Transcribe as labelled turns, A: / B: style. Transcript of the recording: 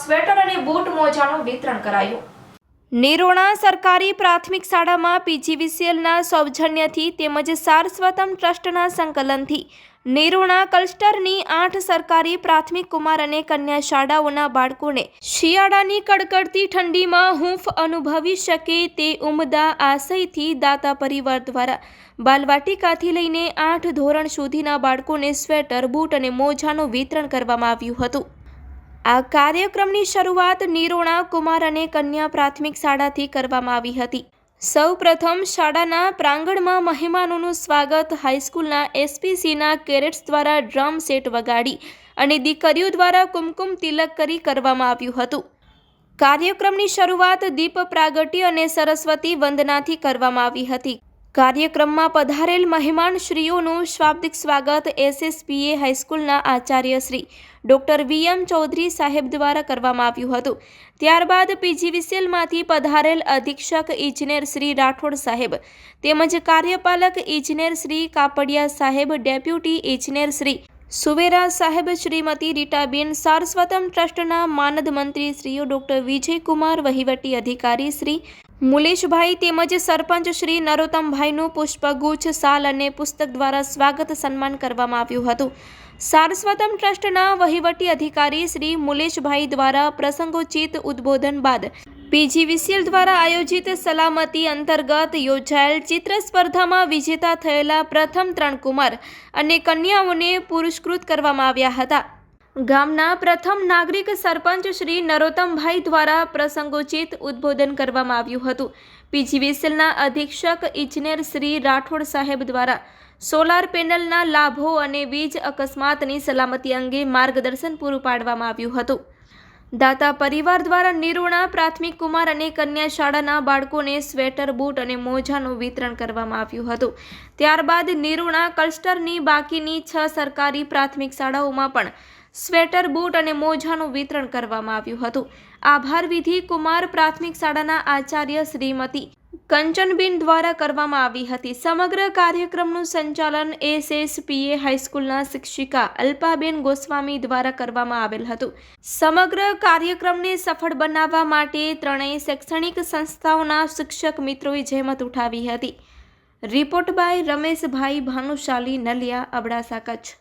A: Sweater અને boot મોજાનું વિતરણ કરાયું. નિરોણા સરકારી પ્રાથમિક શાળામાં પીજીવીસીએલના સૌજન્યથી તેમજ સારસ્વતમ ટ્રસ્ટના સંકલનથી નિરોણા કલસ્ટરની આઠ સરકારી પ્રાથમિક કુમાર અને કન્યા શાળાઓના બાળકોને શિયાળાની કડકડતી ઠંડીમાં હૂંફ અનુભવી શકે તે ઉમદા આશયથી દાતા પરિવાર દ્વારા બાલવાટિકાથી લઈને આઠ ધોરણ સુધીના બાળકોને સ્વેટર, બૂટ અને મોજાનું વિતરણ કરવામાં આવ્યું હતું. આ કાર્યક્રમની શરૂઆત નિરોણા, કુમાર અને કન્યા પ્રાથમિક શાળાથી કરવામાં આવી હતી. સૌ પ્રથમ શાળાના પ્રાંગણમાં મહેમાનોનું સ્વાગત હાઈસ્કૂલના એસપીસીના કેરેટ્સ દ્વારા ડ્રમ સેટ વગાડી અને દીકરીઓ દ્વારા કુમકુમ તિલક કરી કરવામાં આવ્યું હતું. કાર્યક્રમની શરૂઆત દીપ પ્રાગટ્ય અને સરસ્વતી વંદનાથી કરવામાં આવી હતી. કાર્યક્રમમાં પધારેલ મહેમાનશ્રીઓનું શાબ્દિક સ્વાગત એસએસપીએ હાઈસ્કૂલના Acharya Shri doctor V M Chaudhary સાહેબ દ્વારા કરવામાં આવ્યું હતું. ત્યારબાદ પીજીવીસીએલમાંથી પધારેલ અધિક્ષક ઇજનેર શ્રી રાઠોડ સાહેબ તેમજ કાર્યપાલક ઇજનેર શ્રી કાપડિયા સાહેબ, ડેપ્યુટી ઇજનેર શ્રી સુવેરા સાહેબ, શ્રીમતી રીટાબેન સારસ્વતમ ટ્રસ્ટના માનદ મંત્રી શ્રીઓ ડોક્ટર વિજયકુમાર વહીવટી અધિકારી શ્રી મુલેશભાઈ તેમજ સરપંચ શ્રી નરોત્તમભાઈનું પુષ્પગુચ્છ, સાલ અને પુસ્તક દ્વારા સ્વાગત સન્માન કરવામાં આવ્યું હતું. સારસ્વતમ ટ્રસ્ટના વહીવટી અધિકારી શ્રી મુલેશભાઈ દ્વારા પ્રસંગોચિત ઉદ્બોધન બાદ પીજીવીસીએલ દ્વારા આયોજિત સલામતી અંતર્ગત યોજાયેલ ચિત્ર સ્પર્ધામાં વિજેતા થયેલા પ્રથમ ત્રણ કુમાર અને કન્યાઓને પુરસ્કૃત કરવામાં આવ્યા હતા. ગામના પ્રથમ નાગરિક સરપંચ શ્રી નરોત્તમભાઈ દ્વારા પ્રસંગોચિત ઉદ્બોધન કરવામાં આવ્યું હતું. પીજીવીસીએલના અધિક્ષક ઇજનેર શ્રી રાઠોડ સાહેબ દ્વારા સોલાર પેનલના લાભો અને વીજ અકસ્માતની સલામતી અંગે માર્ગદર્શન પૂરું પાડવામાં આવ્યું હતું. દાતા પરિવાર દ્વારા નિરૂણા, પ્રાથમિક કુમાર અને કન્યા શાળાના બાળકોને સ્વેટર, બૂટ અને મોજાનું વિતરણ કરવામાં આવ્યું હતું. ત્યારબાદ નિરૂણા ક્લસ્ટરની બાકીની છ સરકારી પ્રાથમિક શાળાઓમાં પણ સ્વેટર, બૂટ અને મોજાનું વિતરણ કરવામાં આવ્યું હતું. આભાર વિધિ કુમાર પ્રાથમિક શાળાના આચાર્ય શ્રીમતી કંચનબેન દ્વારા કરવામાં આવી હતી. સમગ્ર કાર્યક્રમનું સંચાલન એસએસપીએ હાઈસ્કૂલના શિક્ષિકા અલ્પાબેન ગોસ્વામી દ્વારા કરવામાં આવેલ હતું. સમગ્ર કાર્યક્રમને સફળ બનાવવા માટે ત્રણેય શૈક્ષણિક સંસ્થાઓના શિક્ષક મિત્રોએ જહેમત ઉઠાવી હતી. Report by Rameshbhai Bhanushali Naliya, Abdasa Kutch.